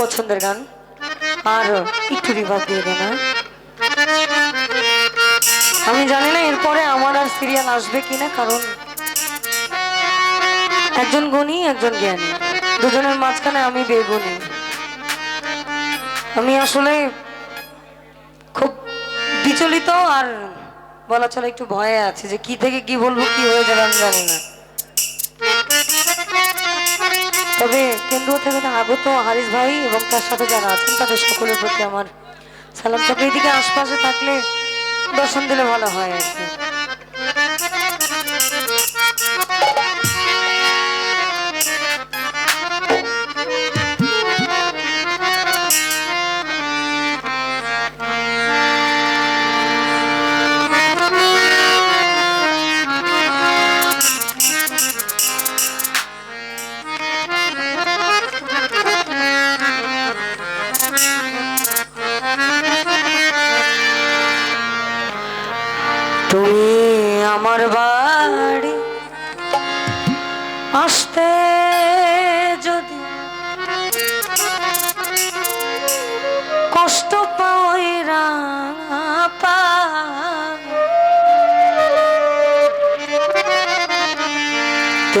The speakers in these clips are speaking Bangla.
পছন্দের গান? আর একটু রিভাব দিয়ে দে না। আমি জানি না এরপরে আমার আর সিরিয়াল আসবে কিনা, কারণ একজন গুণী, একজন জ্ঞানী। দুজনের মাঝখানে আমি বেগুনি আমি আসলে খুব বিচলিত আর বলা চলে একটু ভয়ে আছে যে কি থেকে কি বলব, কি হয়ে যাবে আমি জানি না। তবে কেন্দ্র থেকে আগত হারিস ভাই এবং তার সাথে যারা আছেন, তাদের সকলের প্রতি আমার সালাম। তবে এদিকে আশপাশে থাকলে দর্শন দিলে ভালো হয় আর কি।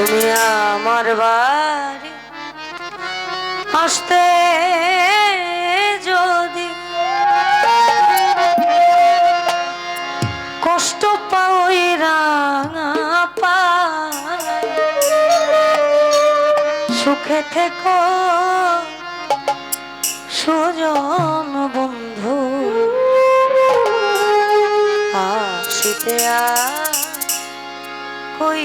তুমি আমার বাড়ি আসতে যদি কষ্ট পাওই রাঙা পায় সুখে থেকো সুজন বন্ধু, আসিতে আ কই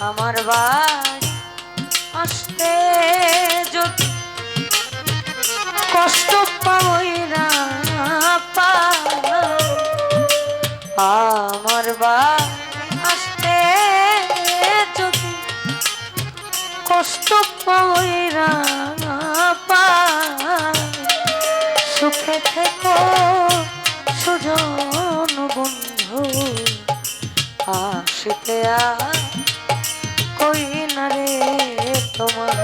আমার বাড়ি আসতে যদি কষ্ট পাবই না, পাই। আমার বাড়ি আসতে যদি কষ্ট পাবই না, পাই। সুখে থেকো সুজন বন্ধু আসিতে আ কই না রে তোমার?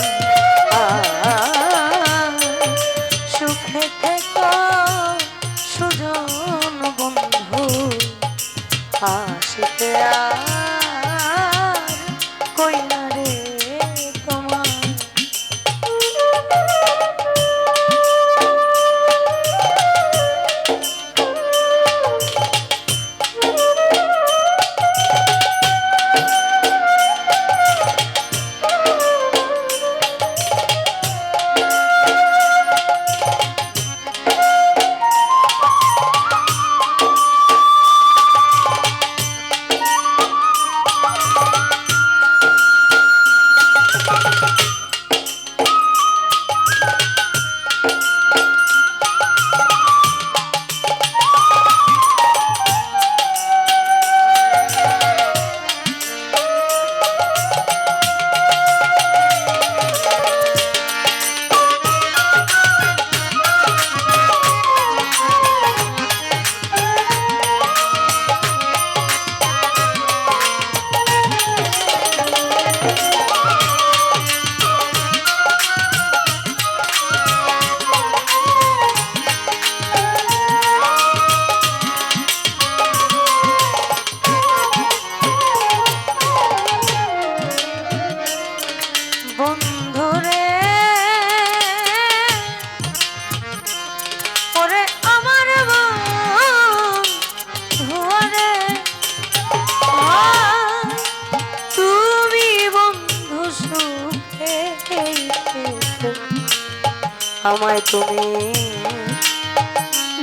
আমায় তুমি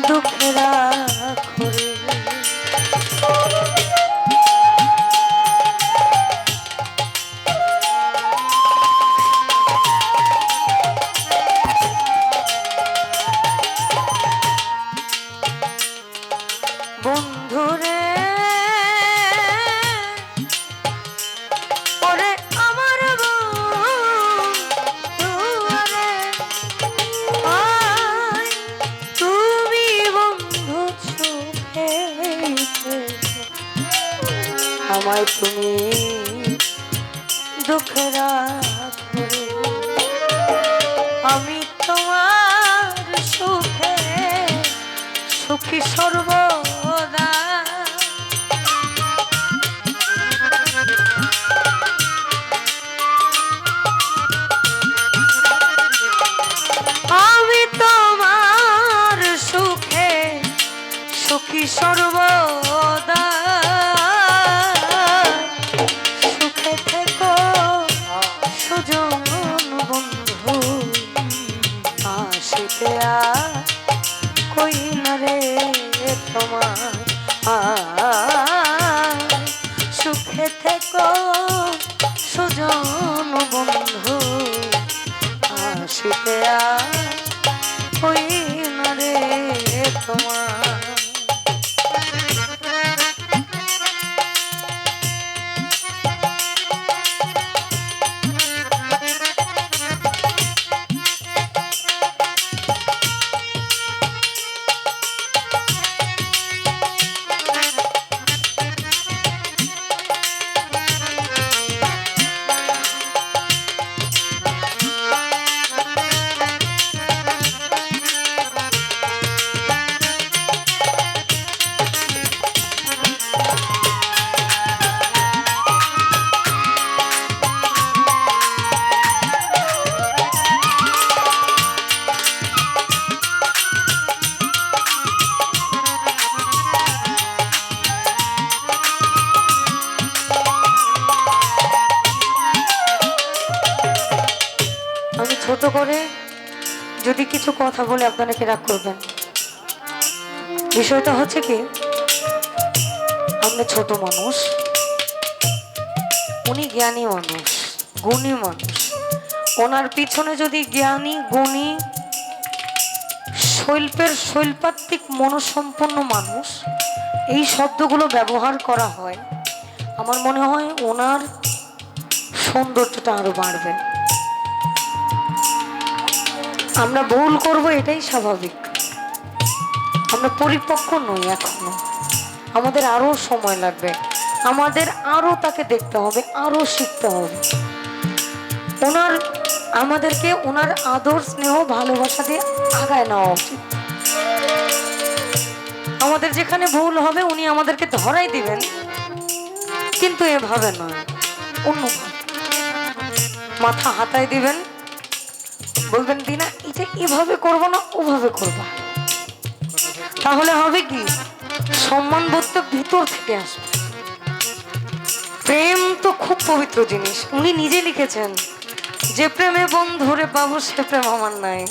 দুঃখ রাখো। আমায় কিছু কথা বলে আপনারা কি রাগ করবেন। বিষয়টা হচ্ছে কি আমরা ছোট মানুষ, উনি জ্ঞানী মানুষ, গুণী মানুষ। ওনার পিছনে যদি জ্ঞানী, গুণী, শৈল্পের শৈল্পাত্মিক মনসম্পন্ন মানুষ এই শব্দগুলো ব্যবহার করা হয়, আমার মনে হয় ওনার সৌন্দর্যটা আরও বাড়বে। আমরা ভুল করব, এটাই স্বাভাবিক। আমরা পরিপক্ক নই এখনও। আমাদের আরও সময় লাগবে। আমাদের আরও তাকে দেখতে হবে, আরও শিখতে হবে। ওনার, আমাদেরকে ওনার আদর, স্নেহ, ভালোবাসা দিয়ে আগায় নেওয়া উচিত। আমাদের যেখানে ভুল হবে, উনি আমাদেরকে ধরাই দিবেন। কিন্তু এভাবে নয় অন্য মাথা হাতায় দিবেন বলবেন দিনা এটা এভাবে করব না, ওভাবে করব। তাহলে হবে কি? সম্মান বোধটা ভিতর থেকে আসবে। প্রেম তো খুব পবিত্র জিনিস। উনি নিজে লিখেছেন, যে প্রেমে বন্ধুরে পাবো, সে প্রেম আমার নাই।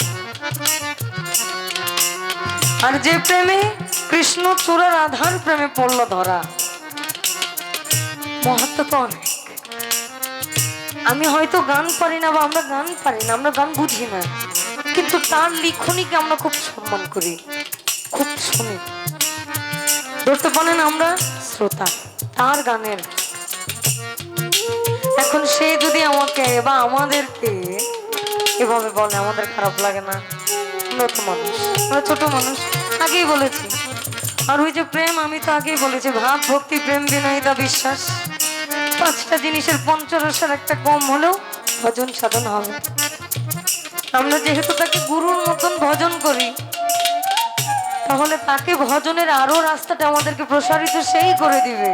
আর যে প্রেমে কৃষ্ণ চূড়ার আধার, প্রেমে পড়ল ধরা। মহাত্ম তো অনেক। আমি হয়তো গান পারি না বা আমরা গান পারি না, আমরা গান বুঝি না। কিন্তু তার লিখনিকে আমরা খুব সম্মান করি, খুব শুনি। ধরতে পারেন আমরা শ্রোতা, তার গানের। এখন সে যদি আমাকে বা আমাদেরকে এভাবে বলে, আমাদের খারাপ লাগে না। তো মানুষ, আমরা ছোট মানুষ, আগেই বলেছি। আর ওই যে প্রেম, আমি তো আগেই বলেছি ভাব ভক্তি প্রেম বিনয়িতা বিশ্বাস। পাঁচটা জিনিসের পঞ্চরসের একটা কম হলেও ভজন সাধন হবে। আমরা যেহেতু তাকে গুরুর মতন ভজন করি, তাহলে তাকে ভজনের আরও রাস্তাটা আমাদেরকে প্রসারিত সেই করে দিবে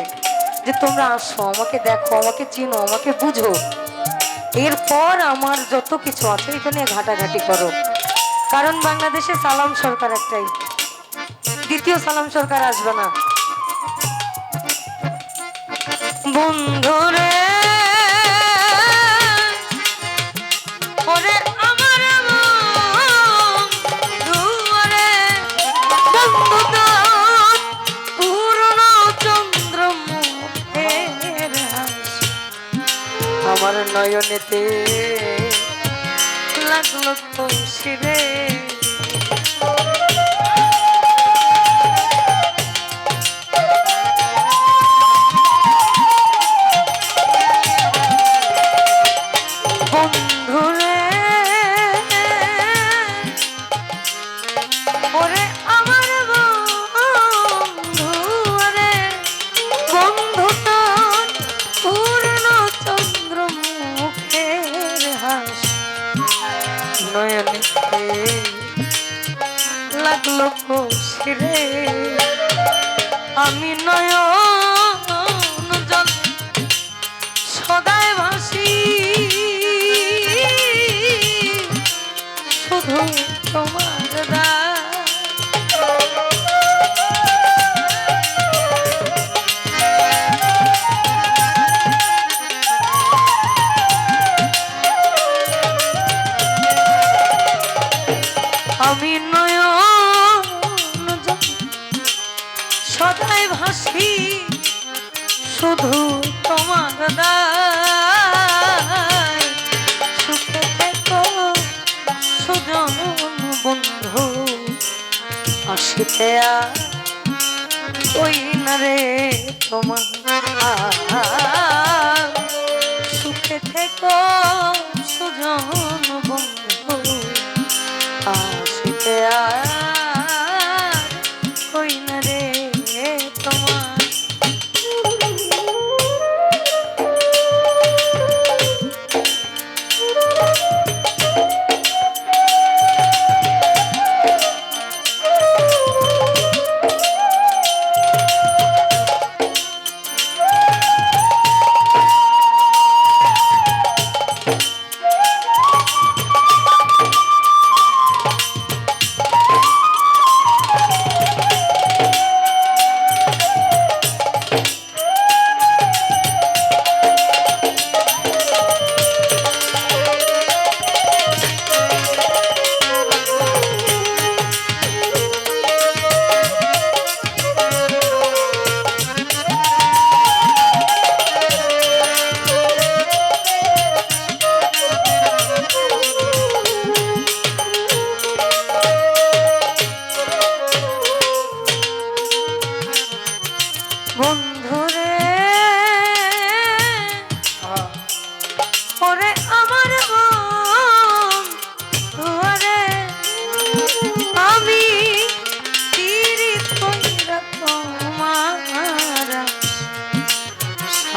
যে তোমরা আসো, আমাকে দেখো, আমাকে চিনো, আমাকে বুঝো। এরপর আমার যত কিছু আছে এখানে ঘাটাঘাটি করো। কারণ বাংলাদেশে সালাম সরকার একটাই। দ্বিতীয় সালাম সরকার আসবে না। বন্ধুরে ওরে আমার দূরে বন্ধু পূর্ণ চন্দ্র আমার নয়নেতে লাগল তো শিরে আমি নয়ন জল সদাই ভাসি। শুধু তোমার দা। আমি নয়ন সদাই ভাসি, শুধু তোমার দায়। সুখে থেকো, সুজন বন্ধু, আসিতে ওই না রে তোমার সুখে থেকো, সুজন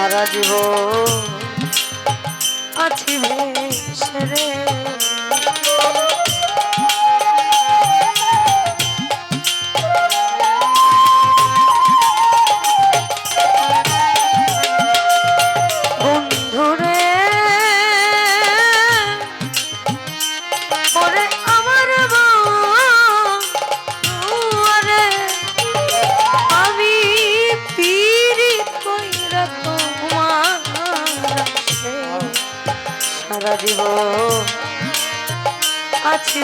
সারা জীবন আছি ভেসে সারা জীবন আছি